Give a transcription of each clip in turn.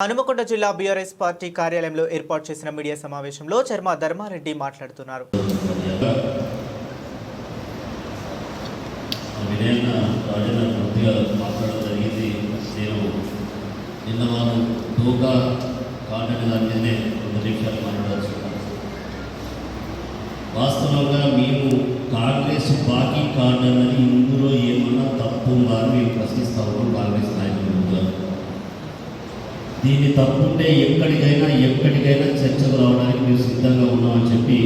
హనుమకొండ జిల్లా BRS party కార్యాలయంలో ఏర్పాటు చేసిన మీడియా సమావేశంలో చర్మ ధర్మారెడ్డి మాట్లాడుతున్నారు. వాస్తవంగా మేము కాంగ్రెస్ బాకీ కార్డు అన్నది ఇందులో ఏమన్నా తప్పు ఉందా అని మేము ప్రశ్నిస్తా ఉన్నాం కాంగ్రెస్ దీన్ని తప్పుంటే ఎక్కడికైనా ఎక్కడికైనా చర్చకు రావడానికి మేము సిద్ధంగా ఉన్నామని చెప్పి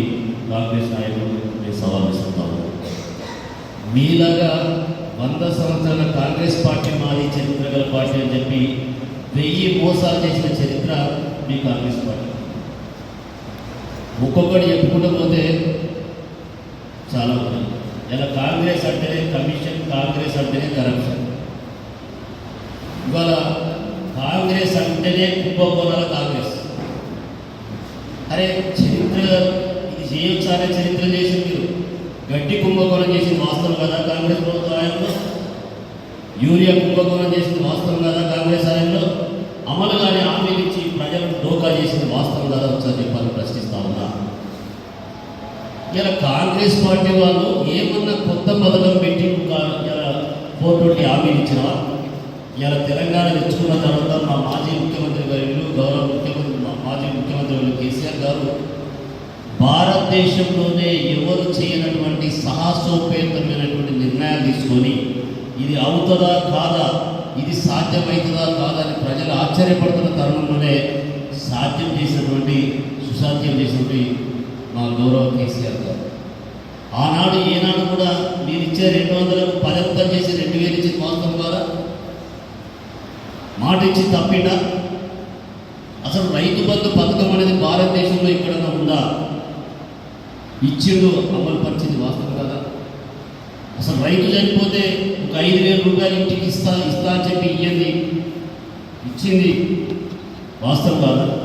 కాంగ్రెస్ నాయకులు మేము సవాల్ విసురుతాము మీలాగా వంద సంవత్సరాల కాంగ్రెస్ పార్టీ మాది చరిత్ర గల పార్టీ అని చెప్పి వెయ్యి మోసాలు చేసిన చరిత్ర మీ కాంగ్రెస్ పార్టీ. ఒక్కొక్కటి చెప్పుకుంటూ పోతే చాలా ఉన్నాయి ఇలా కాంగ్రెస్ అంటేనే కమిషన్ కాంగ్రెస్ అంటేనే కరప్షన్. ఇవాళ కాంగ్రెస్ కుంభకోణాల కాంగ్రెస్ అరే చరిత్ర ఇది చేయొచ్చారే చరిత్ర చేసి మీరు గట్టి కుంభకోణం చేసిన వాస్తవం కదా కాంగ్రెస్ ప్రభుత్వ హయాంలో యూరియా కుంభకోణం చేసిన వాస్తవం కదా కాంగ్రెస్ హయాంలో అమలు కానీ హామీలు ఇచ్చి ప్రజలను డోకా చేసిన వాస్తవం కదా ఒకసారి చెప్పాలని ప్రశ్నిస్తా ఉన్నా. ఇలా కాంగ్రెస్ పార్టీ వాళ్ళు ఏమన్నా కొత్త పథకం పెట్టి ఇలా ఫోర్ ట్వంటీ హామీలు ఇచ్చినా ఇలా తెలంగాణ తెచ్చుకున్న తర్వాత మా మాజీ ముఖ్యమంత్రి గారు గౌరవ ముఖ్యమంత్రి మా మాజీ ముఖ్యమంత్రి గారు కేసీఆర్ గారు భారతదేశంలోనే ఎవరు చేయనటువంటి సాహసోపేతమైనటువంటి నిర్ణయాలు తీసుకొని ఇది అవుతుందా కాదా ఇది సాధ్యమవుతుందా కాదా అని ప్రజలు ఆశ్చర్యపడుతున్న తరుణంలోనే సాధ్యం చేసినటువంటి సుసాధ్యం చేసినటువంటి మా గౌరవ కేసీఆర్ గారు. ఆనాడు ఏనాడు కూడా మీరు ఇచ్చే రెండు వందలకు పదొక్కలు చేసి రెండు వేలు ఇచ్చి వాస్తవం ద్వారా మాట తప్పిట అసలు రైతు బంధు పథకం అనేది భారతదేశంలో ఎక్కడైనా ఉందా? ఇచ్చిండు అమలు పరిచింది వాస్తవం కదా? అసలు రైతు చనిపోతే ఒక ఐదు వేల రూపాయలు ఇంటికి ఇస్తా ఇస్తా అని చెప్పి ఇయ్యండి. ఇచ్చింది వాస్తవం కాదా?